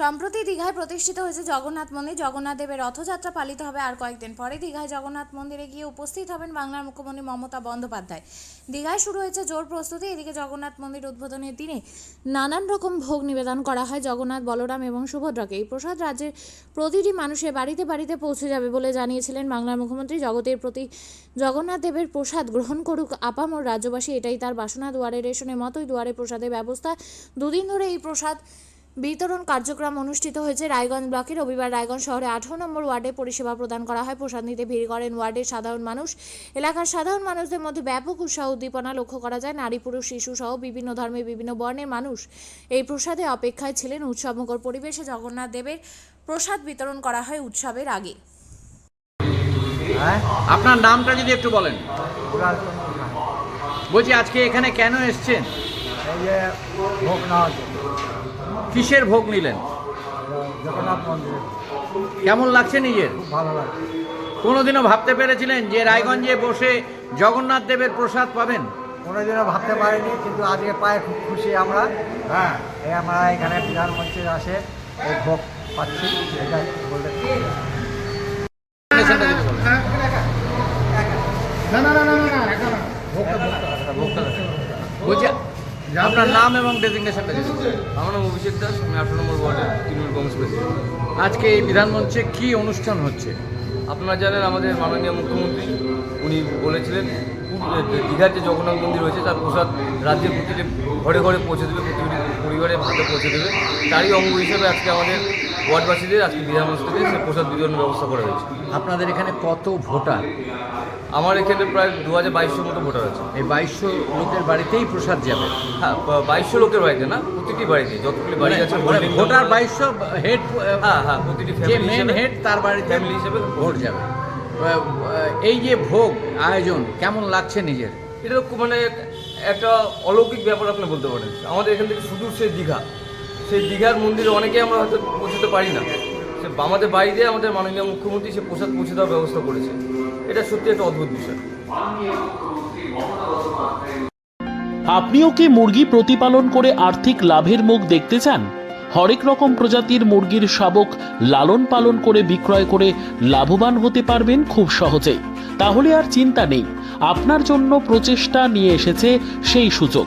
সম্প্রতি দীঘায় প্রতিষ্ঠিত হয়েছে জগন্নাথ মন্দির। জগন্নাথ দেবের রথযাত্রা পালিত হবে আর কয়েকদিন পরে দীঘায় জগন্নাথ মন্দিরে গিয়ে উপস্থিত হবেন বাংলার মুখ্যমন্ত্রী মমতা বন্দ্যোপাধ্যায়। দীঘায় শুরু হয়েছে জোর প্রস্তুতি। এদিকে জগন্নাথ মন্দির উদ্বোধনের দিনে নানান রকম ভোগ নিবেদন করা হয় জগন্নাথ, বলরাম এবং সুভদ্রাকে। এই প্রসাদ রাজ্যের প্রতিটি মানুষের বাড়িতে বাড়িতে পৌঁছে যাবে বলে জানিয়েছিলেন বাংলার মুখ্যমন্ত্রী। জগতের প্রতি জগন্নাথ দেবের প্রসাদ গ্রহণ করুক আপামর রাজ্যবাসী, এটাই তার বাসনা। দুয়ারে রেশনের মতোই দুয়ারে প্রসাদের ব্যবস্থা। দুদিন ধরে এই প্রসাদ বিতরণ কার্যক্রম অনুষ্ঠিত হয়েছে রায়গঞ্জ ব্লকে রবিবার রায়গঞ্জ শহরে আঠারো নম্বর ওয়ার্ডে পরিষেবা প্রদান করা হয়। প্রসাদ নিতে ভিড় করেন ওয়ার্ডের সাধারণ মানুষ। এলাকার সাধারণ মানুষদের মধ্যে ব্যাপক উৎসাহ উদ্দীপনা লক্ষ্য করা যায়। নারী পুরুষ শিশু সহ বিভিন্ন ধর্মে বিভিন্ন বর্ণের মানুষ এই প্রসাদে অপেক্ষায় ছিলেন উৎসবমুখর পরিবেশে। জগন্নাথ দেবের প্রসাদ বিতরণ করা হয় উৎসবের আগে। হ্যাঁ? আপনার নামটা যদি একটু বলেন। বলছি আজকে এখানে কেন এসছেন? এই যে ভোগ নেওয়ার জন্য। কিসের ভোগ নিলেন? জগন্নাথ মন্দিরে। কেমন লাগছে নিজের? খুব ভালো লাগে কোনোদিনও ভাবতে পেরেছিলেন যে রায়গঞ্জে বসে জগন্নাথ দেবের প্রসাদ পাবেন? কোনোদিনও ভাবতে পারিনি কিন্তু আজকে পায়ে খুব খুশি আমরা। হ্যাঁ এই আমরা এখানে বিধানমন্ত্রী আসে এই ভোগ পাচ্ছি এটাই বলতে। না না না না। বলছি আপনার নাম এবং ডেজিগনেশনটা আমার নাম অভিষেক দাস, আমি আঠারো নম্বর ওয়ার্ডের তৃণমূল কংগ্রেস প্রেসিডেন্ট। আজকে এই বিধানমঞ্চে কি অনুষ্ঠান হচ্ছে? আপনারা জানেন আমাদের মাননীয় মুখ্যমন্ত্রী, উনি বলেছিলেন দীঘার যে জগন্নাথ মন্দির রয়েছে, তার প্রসাদ রাজ্যের প্রতিটি ঘরে ঘরে পৌঁছে দেবে, প্রতিটি পরিবারে পৌঁছে দেবে। তারই অঙ্গ হিসেবে আজকে আমাদের ওয়ার্ডবাসীদের আজকে বিধানমঞ্চ থেকে সে প্রসাদ বিতরণের ব্যবস্থা করা হয়েছে। আপনাদের এখানে কত ভোটার? আমার এখানে প্রায় দু হাজার বাইশশোর মতো ভোটার আছে। এই বাইশশো লোকের বাড়িতেই প্রসাদ যাবে? হ্যাঁ বাইশশো লোকের বাড়িতে না প্রতিটি বাড়িতে যতগুলি বাড়ি আছে মানে ভোটার বাইশশো হেড হ্যাঁ হ্যাঁ প্রতিটি মেন হেড তার বাড়িতে family হিসেবে ভোট যাবে। এই যে ভোগ আয়োজন কেমন লাগছে নিজের? এটা মানে একটা অলৌকিক ব্যাপার আপনি বলতে পারেন। আমাদের এখান থেকে সুদূর সে দীঘা। সেই দীঘার মন্দিরে অনেকে আমরা হয়তো পৌঁছতে পারি না। সে আমাদের বাইরে আমাদের মাননীয় মুখ্যমন্ত্রী সে প্রসাদ পৌঁছে দেওয়ার ব্যবস্থা করেছে। এটা সত্যি একটা অদ্ভুত বিষয়। আপনিও কি মুরগি প্রতিপালন করে আর্থিক লাভের মুখ দেখতে চান? হরেক রকম প্রজাতির মুরগির শাবক লালন পালন করে বিক্রয় করে লাভবান হতে পারবেন খুব সহজেই। তাহলে আর চিন্তা নেই, আপনার জন্য প্রচেষ্টা নিয়ে এসেছে সেই সুযোগ।